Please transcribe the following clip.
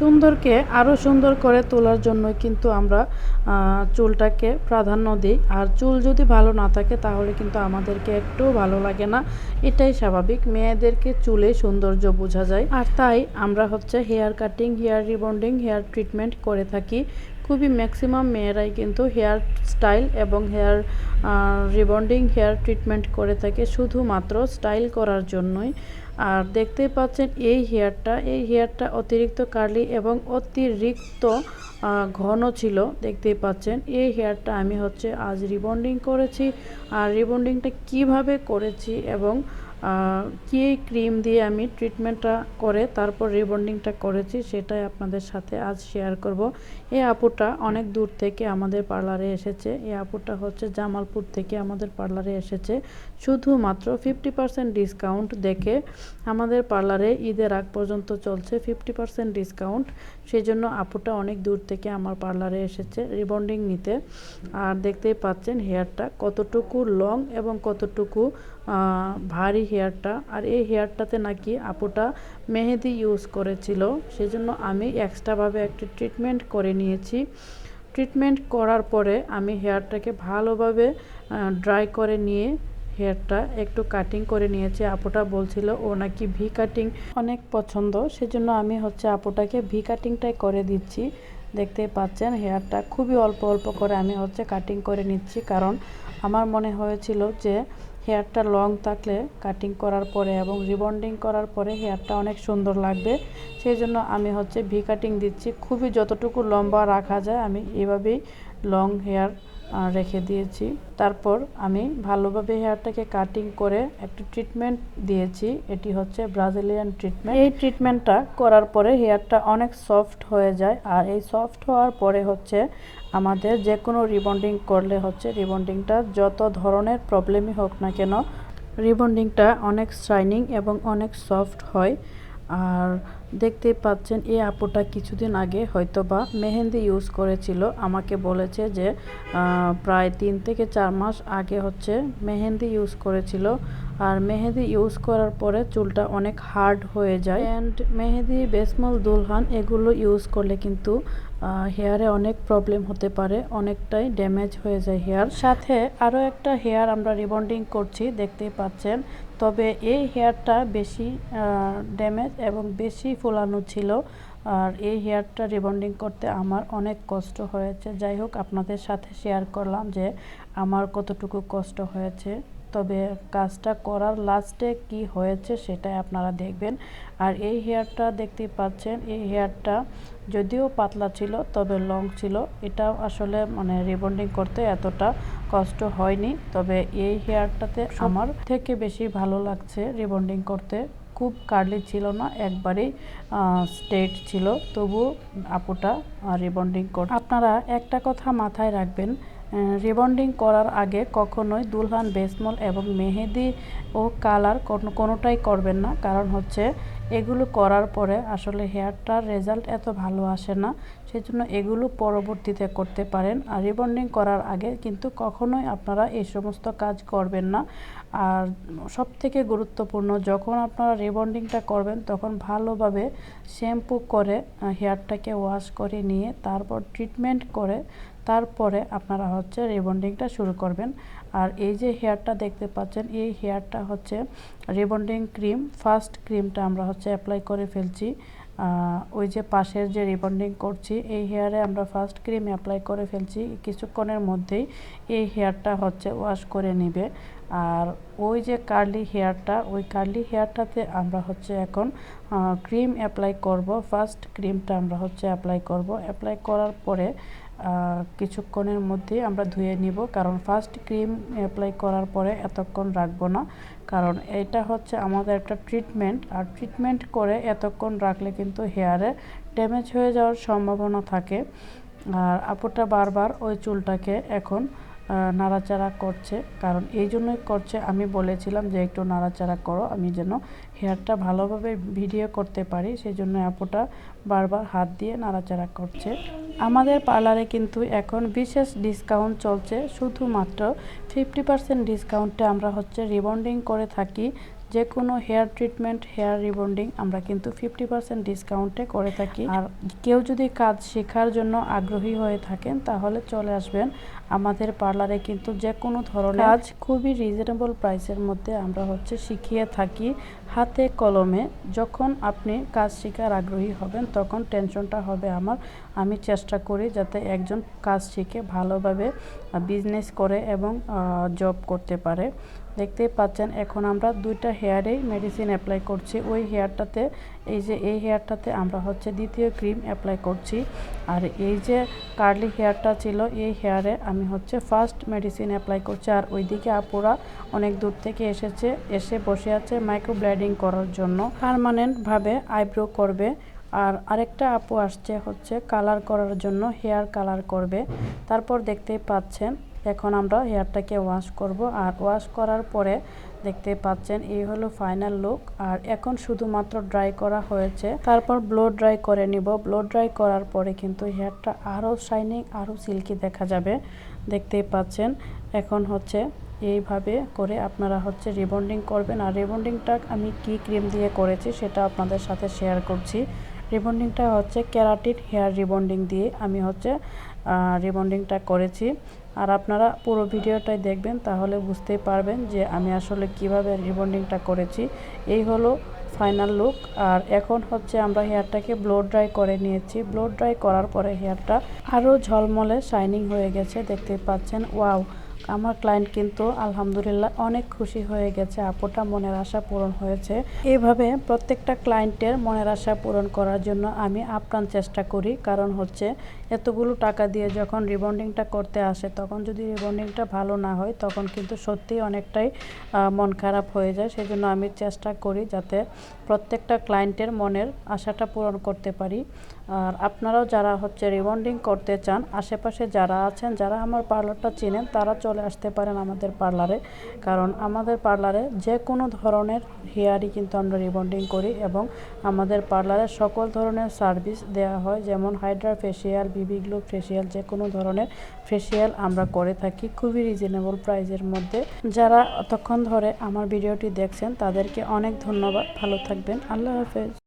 সুন্দরকে আরও সুন্দর করে তোলার জন্য কিন্তু আমরা চুলটাকে প্রাধান্য দিই। আর চুল যদি ভালো না থাকে তাহলে কিন্তু আমাদেরকে একটু ভালো লাগে না। এটাই স্বাভাবিক। মেয়েদেরকে চুলে সৌন্দর্য বোঝা যায়। আর তাই আমরা হচ্ছে hair cutting hair rebonding hair treatment করে থাকি। খুবই ম্যাক্সিমাম মেয়েরাই কিন্তু হেয়ার স্টাইল এবং হেয়ার রিবন্ডিং হেয়ার ট্রিটমেন্ট করে থাকে শুধুমাত্র স্টাইল করার জন্যই। আর দেখতেই পাচ্ছেন এই হেয়ারটা এই হেয়ারটা অতিরিক্ত কার্লি এবং অতিরিক্ত ঘন ছিল। দেখতেই পাচ্ছেন এই হেয়ারটা আমি হচ্ছে আজ রিবন্ডিং করেছি। আর রিবন্ডিংটা কীভাবে করেছি এবং কী ক্রিম দিয়ে আমি ট্রিটমেন্টটা করে তারপর রিবন্ডিংটা করেছি সেটাই আপনাদের সাথে আজ শেয়ার করব। এই আপুটা অনেক দূর থেকে আমাদের পার্লারে এসেছে। এই আপুটা হচ্ছে জামালপুর থেকে আমাদের পার্লারে এসেছে। শুধুমাত্র ফিফটি পার্সেন্ট ডিসকাউন্ট দেখে আমাদের পার্লারে ঈদের আগ পর্যন্ত চলছে ফিফটি পার্সেন্ট ডিসকাউন্ট। সেই জন্য আপুটা অনেক দূর থেকে আমার পার্লারে এসেছে রিবন্ডিং নিতে। আর দেখতেই পাচ্ছেন হেয়ারটা কতটুকু লং এবং কতটুকু ভারী হেয়ারটা। আর এই হেয়ারটাতে নাকি আপুটা মেহেদি ইউজ করেছিল। সেজন্য আমি এক্সট্রাভাবে একটি ট্রিটমেন্ট করে নিয়েছি। ট্রিটমেন্ট করার পরে আমি হেয়ারটাকে ভালোভাবে ড্রাই করে নিয়ে হেয়ারটা একটু কাটিং করে নিয়েছে। আপুটা বলছিল, ও নাকি ভি কাটিং অনেক পছন্দ। সেজন্য আমি হচ্ছে আপুটাকে ভি কাটিংটাই করে দিচ্ছি। দেখতে পাচ্ছেন, হেয়ারটা খুবই অল্প অল্প করে আমি হচ্ছে কাটিং করে নিচ্ছি। কারণ আমার মনে হয়েছিল যে হেয়ারটা লং থাকলে কাটিং করার পরে এবং রিবন্ডিং করার পরে হেয়ারটা অনেক সুন্দর লাগবে। সেই জন্য আমি হচ্ছে ভি কাটিং দিচ্ছি। খুবই যতটুকু লম্বা রাখা যায় আমি এভাবেই লং হেয়ার রেখে দিয়েছি। তারপর আমি ভালোভাবে হেয়ারটাকে কাটিং করে একটু ট্রিটমেন্ট দিয়েছি। এটি হচ্ছে ব্রাজিলিয়ান ট্রিটমেন্ট এই ট্রিটমেন্টটা করার পরে হেয়ারটা অনেক সফট হয়ে যায়। আর এই সফট হওয়ার পরে হচ্ছে আমাদের যে কোনো রিবন্ডিং করলে হচ্ছে রিবন্ডিংটা যত ধরনের প্রবলেমই হোক না কেন রিবন্ডিংটা অনেক শাইনিং এবং অনেক সফট হয়। আর দেখতেই পাচ্ছেন, এই আপুটা কিছুদিন আগে হয়তো বা মেহেন্দি ইউজ করেছিল। আমাকে বলেছে যে প্রায় তিন থেকে চার মাস আগে হচ্ছে মেহেন্দি ইউজ করেছিল। আর মেহেদি ইউজ করার পরে চুলটা অনেক হার্ড হয়ে যায়। অ্যান্ড মেহেদি বেসমল, দুলহান এগুলো ইউজ করলে কিন্তু হেয়ারে অনেক প্রবলেম হতে পারে, অনেকটাই ড্যামেজ হয়ে যায় হেয়ার সাথে আরও একটা হেয়ার আমরা রিবন্ডিং করছি, দেখতেই পাচ্ছেন। তবে এই হেয়ারটা বেশি ড্যামেজ এবং বেশি ফোলানো ছিল। আর এই হেয়ারটা রিবন্ডিং করতে আমার অনেক কষ্ট হয়েছে। যাই হোক, আপনাদের সাথে শেয়ার করলাম যে আমার কতটুকু কষ্ট হয়েছে। তবে কাজটা করার লাস্টে কি হয়েছে সেটাই আপনারা দেখবেন। আর এই হেয়ারটা দেখতেই পাচ্ছেন এই হেয়ারটা যদিও পাতলা ছিল তবে লং ছিল। এটা আসলে মানে রিবন্ডিং করতে এতটা কষ্ট হয়নি তবে এই হেয়ারটাতে আমার থেকে বেশি ভালো লাগছে রিবন্ডিং করতে। খুব কার্লি ছিল না একবারেই স্ট্রেট ছিল। তবু আপুটা রিবন্ডিং কর আপনারা একটা কথা মাথায় রাখবেন রিবন্ডিং করার আগে কখনোই দুলহান বেসমল এবং মেহেদি ও কালার কোনো কোনোটাই করবেন না। কারণ হচ্ছে এগুলো করার পরে আসলে হেয়ারটার রেজাল্ট এত ভালো আসে না, সেজন্য এগুলো পরবর্তীতে করতে পারেন। আর রিবন্ডিং করার আগে কিন্তু কখনোই আপনারা এই সমস্ত কাজ করবেন না। আর সব থেকে গুরুত্বপূর্ণ, যখন আপনারা রিবন্ডিংটা করবেন, তখন ভালোভাবে শ্যাম্পু করে হেয়ারটাকে ওয়াশ করে নিয়ে তারপর ট্রিটমেন্ট করে তারপরে আপনারা হচ্ছে রিবন্ডিংটা শুরু করবেন। আর এই যে হেয়ারটা দেখতে পাচ্ছেন, এই হেয়ারটা হচ্ছে রিবন্ডিং ক্রিম, ফার্স্ট ক্রিমটা আমরা হচ্ছে অ্যাপ্লাই করে ফেলছি। ওই যে পাশের যে রিবন্ডিং করছি, এই হেয়ারে আমরা ফার্স্ট ক্রিম অ্যাপ্লাই করে ফেলছি। কিছুক্ষণের মধ্যেই এই হেয়ারটা হচ্ছে ওয়াশ করে নেবে। আর ওই যে কার্লি হেয়ারটা ওই কার্লি হেয়ারটাতে আমরা হচ্ছে এখন ক্রিম অ্যাপ্লাই করব। ফার্স্ট ক্রিমটা আমরা হচ্ছে অ্যাপ্লাই করব। অ্যাপ্লাই করার পরে কিছুক্ষণের মধ্যে আমরা ধুয়ে নিব। কারণ ফার্স্ট ক্রিম অ্যাপ্লাই করার পরে এতক্ষণ রাখব না। কারণ এটা হচ্ছে আমাদের একটা ট্রিটমেন্ট আর ট্রিটমেন্ট করে এতক্ষণ রাখলে কিন্তু হেয়ারে ড্যামেজ হয়ে যাওয়ার সম্ভাবনা থাকে। আর আপুটা বারবার ওই চুলটাকে এখন নাড়াচাড়া করছে। কারণ এই জন্যই করছে, আমি বলেছিলাম যে একটু নাড়াচাড়া করো, আমি যেন হেয়ারটা ভালোভাবে ভিডিও করতে পারি। সেই জন্য অ্যাপোটা বারবার হাত দিয়ে নাড়াচাড়া করছে। আমাদের পার্লারে কিন্তু এখন বিশেষ ডিসকাউন্ট চলছে। শুধুমাত্র ফিফটি পার্সেন্ট ডিসকাউন্টে আমরা হচ্ছে রিবন্ডিং করে থাকি। যে কোনো হেয়ার ট্রিটমেন্ট হেয়ার রিবন্ডিং আমরা কিন্তু ফিফটি পার্সেন্ট ডিসকাউন্টে করে থাকি। আর কেউ যদি কাজ শেখার জন্য আগ্রহী হয়ে থাকেন, তাহলে চলে আসবেন। আমাদের পার্লারে কিন্তু যে কোনো ধরনের কাজ খুবই রিজনেবল প্রাইসের মধ্যে আমরা হচ্ছে শিখিয়ে থাকি। হাতে কলমে যখন আপনি কাজ শেখার আগ্রহী হবেন, তখন টেনশনটা হবে আমার। আমি চেষ্টা করি যাতে একজন কাজ শিখে ভালোভাবে বিজনেস করে এবং জব করতে পারে। দেখতেই পাচ্ছেন, এখন আমরা দুইটা হেয়ারেই মেডিসিন অ্যাপ্লাই করছি। ওই হেয়ারটাতে এই যে, এই হেয়ারটাতে আমরা হচ্ছে দ্বিতীয় ক্রিম অ্যাপ্লাই করছি। আর এই যে কার্লি হেয়ারটা ছিল, এই হেয়ারে আমি হচ্ছে ফার্স্ট মেডিসিন অ্যাপ্লাই করছি। আর ওইদিকে আপুরা অনেক দূর থেকে এসেছে, এসে বসে আছে মাইক্রো ব্লেডিং করার জন্য। পারমানেন্টভাবে আইব্রো করবে। আর আরেকটা আপু আসছে হচ্ছে কালার করার জন্য, হেয়ার কালার করবে। তারপর দেখতেই পাচ্ছেন, এখন আমরা হেয়ারটাকে ওয়াশ করব। আর ওয়াশ করার পরে দেখতে পাচ্ছেন, এই হলো ফাইনাল লুক। আর এখন শুধুমাত্র ড্রাই করা হয়েছে। তারপর ব্লো ড্রাই করে নিব। ব্লো ড্রাই করার পরে কিন্তু হেয়ারটা আরও শাইনিং, আরও সিল্কি দেখা যাবে। দেখতেই পাচ্ছেন, এখন হচ্ছে এইভাবে করে আপনারা হচ্ছে রিবন্ডিং করবেন। আর রিবন্ডিংটা আমি কি ক্রিম দিয়ে করেছি সেটা আপনাদের সাথে শেয়ার করছি। রিবন্ডিংটা হচ্ছে ক্যারাটিন হেয়ার রিবন্ডিং দিয়ে আমি হচ্ছে রিবন্ডিংটা করেছি। আর আপনারা পুরো ভিডিওটাই দেখবেন, তাহলে বুঝতেই পারবেন যে আমি আসলে কীভাবে রিবন্ডিংটা করেছি। এই হলো ফাইনাল লুক। আর এখন হচ্ছে আমরা হেয়ারটাকে ব্লো ড্রাই করে নিয়েছি। ব্লো ড্রাই করার পরে হেয়ারটা আরও ঝলমলে, শাইনিং হয়ে গেছে, দেখতেই পাচ্ছেন। ওয়াও! আমার ক্লায়েন্ট কিন্তু আলহামদুলিল্লাহ অনেক খুশি হয়ে গেছে, আপুটা মনের আশা পূরণ হয়েছে। এইভাবে প্রত্যেকটা ক্লায়েন্টের মনের আশা পূরণ করার জন্য আমি আপ্রাণ চেষ্টা করি। কারণ হচ্ছে, এতগুলো টাকা দিয়ে যখন রিবন্ডিংটা করতে আসে, তখন যদি রিবন্ডিংটা ভালো না হয়, তখন কিন্তু সত্যিই অনেকটাই মন খারাপ হয়ে যায়। সেই জন্য আমি চেষ্টা করি যাতে প্রত্যেকটা ক্লায়েন্টের মনের আশাটা পূরণ করতে পারি। আর আপনারাও যারা হচ্ছে রিবন্ডিং করতে চান, আশেপাশে যারা আছেন, যারা আমার পার্লারটা চেনেন, তারা চলে আসতে পারেন আমাদের পার্লারে। কারণ আমাদের পার্লারে যে কোনো ধরনের হেয়ারই কিন্তু আমরা রিবন্ডিং করি এবং আমাদের পার্লারে সকল ধরনের সার্ভিস দেওয়া হয়। যেমন hydra facial, BB glow facial যে কোনো ধরনের ফেসিয়াল আমরা করে থাকি খুবই রিজনেবল প্রাইসের মধ্যে। যারা ততক্ষণ ধরে আমার ভিডিওটি দেখছেন তাদেরকে অনেক ধন্যবাদ। ভালো থাকবেন। আল্লাহ হাফেজ।